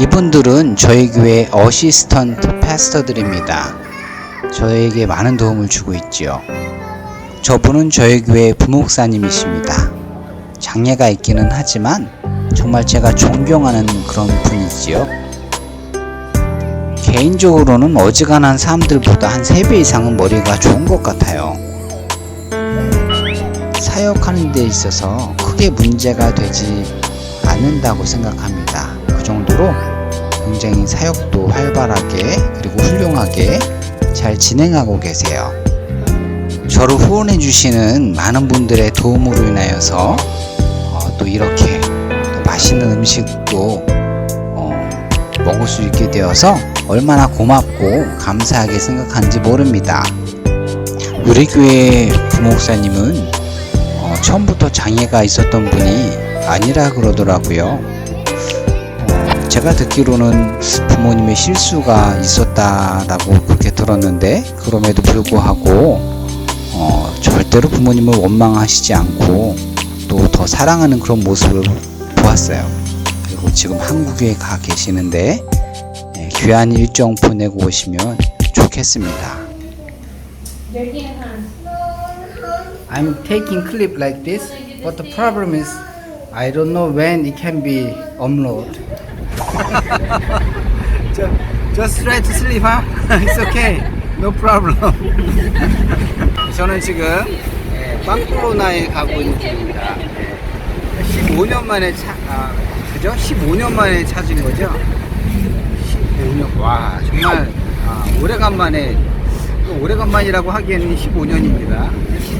이분들은 저희 교회 어시스턴트 패스터들입니다. 저에게 많은 도움을 주고 있지요. 저분은 저희 교회 부목사님이십니다. 장애가 있기는 하지만 정말 제가 존경하는 그런 분이지요. 개인적으로는 어지간한 사람들보다 한 3배 이상은 머리가 좋은 것 같아요. 사역하는 데 있어서 크게 문제가 되지 않는다고 생각합니다. 그 정도로 굉장히 사역도 활발하게 그리고 훌륭하게 잘 진행하고 계세요. 저를 후원해 주시는 많은 분들의 도움으로 인하여서 어, 또 이렇게 또 맛있는 음식도 어, 먹을 수 있게 되어서 얼마나 고맙고 감사하게 생각하는지 모릅니다. 우리 교회 부목사님은 어, 처음부터 장애가 있었던 분이 아니라 그러더라고요. 어, 제가 듣기로는 부모님의 실수가 있었다라고 그렇게 들었는데 그럼에도 불구하고 어, 절대로 부모님을 원망하시지 않고 또 더 사랑하는 그런 모습을 보았어요. 그리고 지금 한국에 가 계시는데 예, 귀한 일정 보내고 오시면 좋겠습니다. I'm taking clip like this, but the problem is I don't know when it can be upload. just, just try to sleep, huh? It's okay. No problem. 저는 지금 예, 빵코로나에 가고. 예, 15년 만에 차, 아, 그죠? 15년 만에 찾은 거죠? 15년, 와, 정말, 아, 오래간만에, 또 오래간만이라고 하기에는 15년입니다.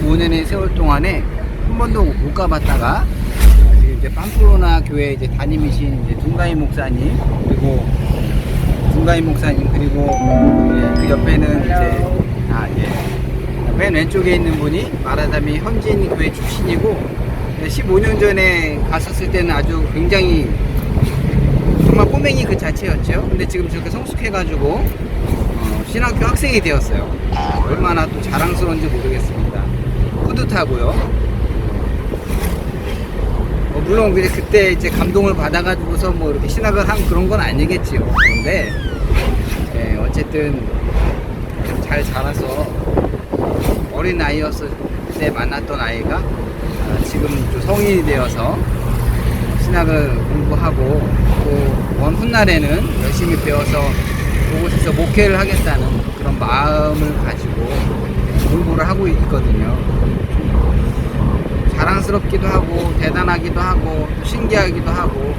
15년의 세월 동안에 한 번도 못 가봤다가, 이제 빵코로나 교회 이제 담임이신 이제 둥가이 목사님, 그리고 둥가이 목사님, 그리고 예, 그 옆에는 이제, 아, 예. 맨 왼쪽에 있는 분이 말하자면 현지인 교회 출신이고 15년 전에 갔었을 때는 아주 굉장히 정말 꼬맹이 그 자체였죠. 근데 지금 저렇게 성숙해가지고 어, 신학교 학생이 되었어요. 얼마나 또 자랑스러운지 모르겠습니다. 뿌듯하고요. 어, 물론 그냥 그때 이제 감동을 받아가지고서 뭐 이렇게 신학을 한 그런 건 아니겠지요. 그런데 예, 어쨌든 좀잘 자라서 어린 아이였을 때 만났던 아이가 아, 지금 좀 성인이 되어서 신학을 공부하고 또 먼 훗날에는 열심히 배워서 그곳에서 목회를 하겠다는 그런 마음을 가지고 공부를 하고 있거든요. 자랑스럽기도 하고 대단하기도 하고 또 신기하기도 하고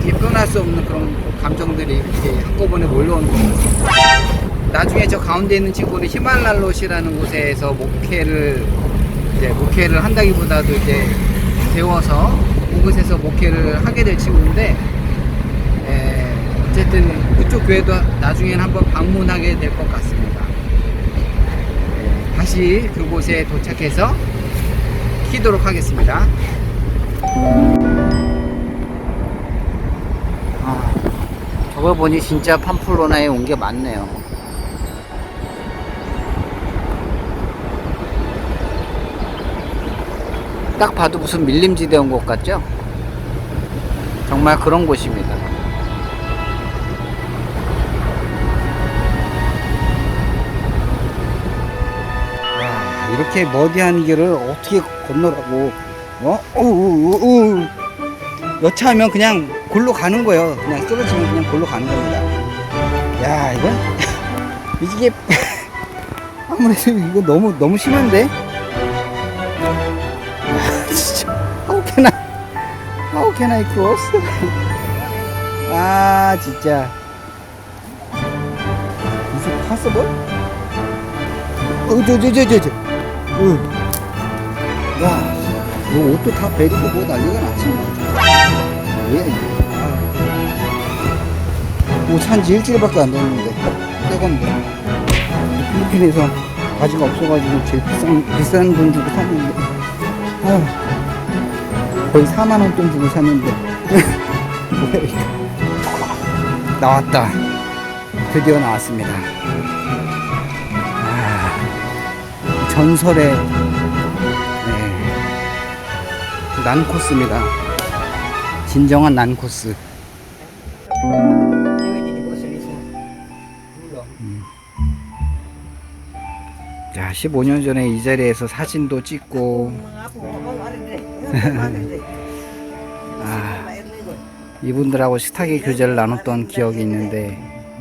이게 표현할 수 없는 그런 감정들이 이렇게 한꺼번에 몰려오는 것 같습니다. 나중에 저 가운데 있는 친구는 히말랄롯이라는 곳에서 목회를 이제 목회를 한다기보다도 이제 배워서 그곳에서 목회를 하게 될 친구인데 에, 어쨌든 그쪽 교회도 나중에는 한번 방문하게 될 것 같습니다. 에, 다시 그곳에 도착해서 키도록 하겠습니다. 아, 저걸 보니 진짜 팜플로나에 온 게 맞네요. 딱 봐도 무슨 밀림지대 온곳 같죠? 정말 그런 곳입니다. 이렇게 머디한 길을 어떻게 건너라고, 어? 오우우우. 여차하면 그냥 골로 가는 거예요. 그냥 쓰러지면 그냥 골로 가는 겁니다. 야, 이거, 이게, 아무래도 이거 너무, 너무 심한데? 진짜 How can I How can I cross? 아 진짜 Is it possible? 어저저저저저 어. 야 이거 옷도 다 베리고 뭐 난리가 났지 뭐야 이게 아. 옷 산지 일주일밖에 안 됐는데 새 건데. 필리핀에서 바지가 없어가지고 제일 비싼 비싼 돈 주고 샀는데. 아휴, 거의 4만 원 돈 주고 샀는데. 뭐야 이거 나왔다. 드디어 나왔습니다. 아, 전설의 네, 난 코스입니다. 진정한 난 코스. 자, 15년 전에 이 자리에서 사진도 찍고, 아, 이분들하고 식탁의 교제를 나눴던 기억이 있는데,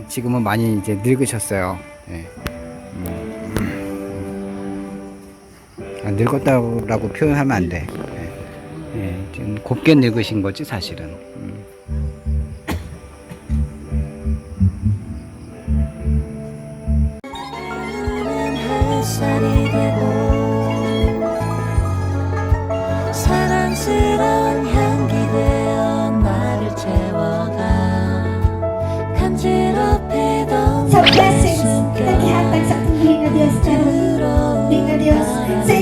지금은 많이 이제 늙으셨어요. 예. 늙었다고 표현하면 안 돼. 예. 예, 지금 곱게 늙으신 거지, 사실은. 음. 햇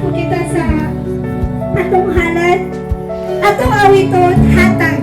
po kita sa atong halad, atong awiton, hatag.